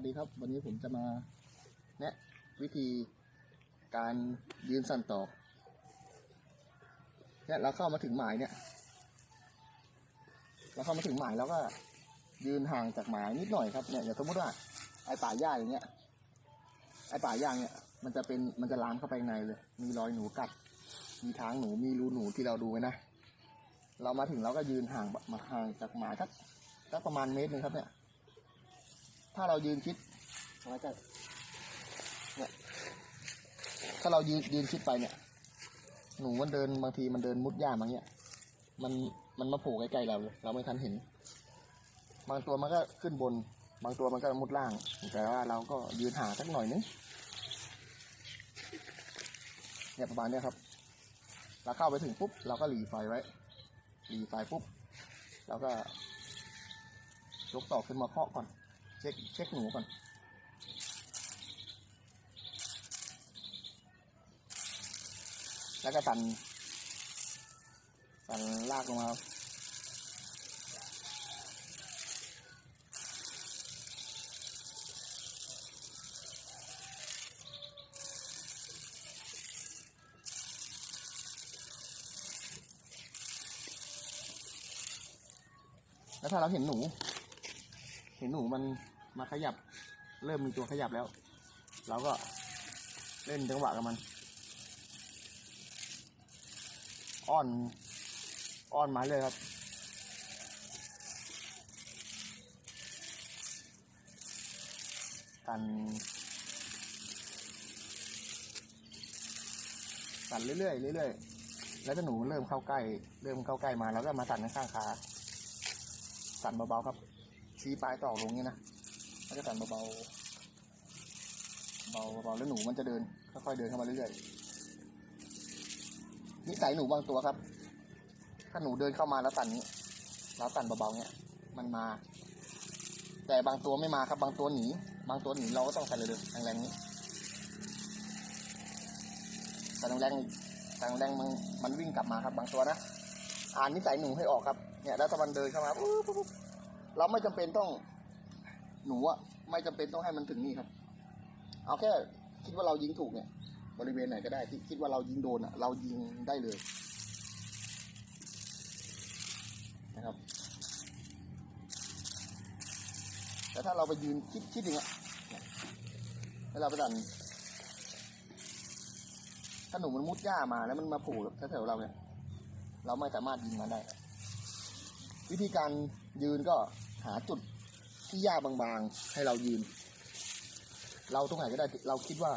วัสดีครับ วันนี้ผมจะมาแนะวิธีการยืนสั่นต่อเนี่ยเราเข้ามาถึงหมายเนี่ย เราเข้ามาถึงหมายแล้วก็ ยืนห่างจากหมายนิดหน่อยครับเนี่ยอย่างสมมติว่าไอ้ป่าหญ้าอย่างเงี้ยไอ้ป่าหญ้าเนี่ย มันจะเป็นมันจะลามเข้าไปในเลย มีรอยหนูกัด มีทางหนูมีรูหนูที่เราดูไว้นะเรามาถึงเราก็ยืนห่างมาห่างจากหมายสักสักประมาณเมตรหนึ่งครับเนี่ย ถ้าเรายืนชิดเนี่ยถ้าเรายืนยืนชิดไปเนี่ย หนูมันเดินบางทีมันเดินมุดหญ้ามาเนี่ยมันมันมาโผล่ใกล้ๆเราเราไม่ทันเห็น บางตัวมันก็ขึ้นบน บางตัวมันก็มุดล่าง แต่ว่าเราก็ยืนหาสักหน่อยนึงเนี่ยประมาณเนี้ยครับ เราเข้าไปถึงปุ๊บเราก็หลีไฟไว้หลีไฟปุ๊บเราก็ยกต่อขึ้นมาเคาะก่อน เช็คเช็คหนูก่อน แล้วก็ตัน ตันลากลงมาแล้วถ้าเราเห็นหนู เห็นหนูมันมาขยับ เริ่มมีตัวขยับแล้ว เราก็เล่นจังหวะกับมัน อ้อน อ้อนมาเลยครับกันสั่นเรื่อยๆเรื่อยๆ แล้วถ้าหนูเริ่มเข้าใกล้ เริ่มเข้าใกล้มา แล้วก็มาสั่นข้างขาสั่นเบาๆครับ ชี้ปลายตอกลงนี้นะแล้วก็สั่นเบาๆเบาๆเบาแล้วหนูมันจะเดินค่อยๆเดินเข้ามาเรื่อยๆนิสัยหนูบางตัวครับ ถ้าหนูเดินเข้ามาแล้วสั่นนี้ แล้วสั่นเบาๆเนี่ยมันมา แต่บางตัวไม่มาครับ บางตัวหนี บางตัวหนีเราก็ต้องสั่นเร็วๆแรงๆนี้สั่นแรงๆสั่นแรงมันมันวิ่งกลับมาครับ บางตัวนะอ่านนิสัยหนูให้ออกครับ เนี่ย แล้วถ้ามันเดินเข้ามาปุ๊บปุ๊บ เราไม่จำเป็นต้องหนูอะไม่จำเป็นต้องให้มันถึงนี่ครับ เอาแค่คิดว่าเรายิงถูกเนี่ย บริเวณไหนก็ได้ที่คิดว่าเรายิงโดนอะเรายิงได้เลยนะครับ แต่ถ้าเราไปยืนคิดคิดอย่างเงี้ยเนี่ยแล้วเราไปดันถ้าหนูมันมุดหญ้ามาแล้วมันมาผล่แถวๆเราเนี่ย เราไม่สามารถยิงมันได้ วิธีการยืนก็หาจุดที่หญ้าบางๆ ให้เรายืน เราตรงไหนก็ได้เราคิดว่า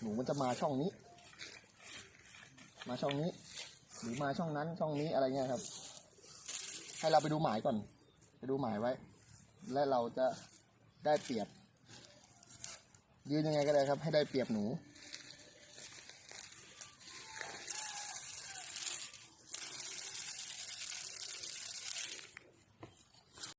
หนูมันจะมาช่องนี้ มาช่องนี้ หรือมาช่องนั้นช่องนี้อะไรเงี้ยครับ ให้เราไปดูหมายก่อน ไปดูหมายไว้ และเราจะได้เปรียบ ยืนยังไงก็ได้ครับ ให้ได้เปรียบหนู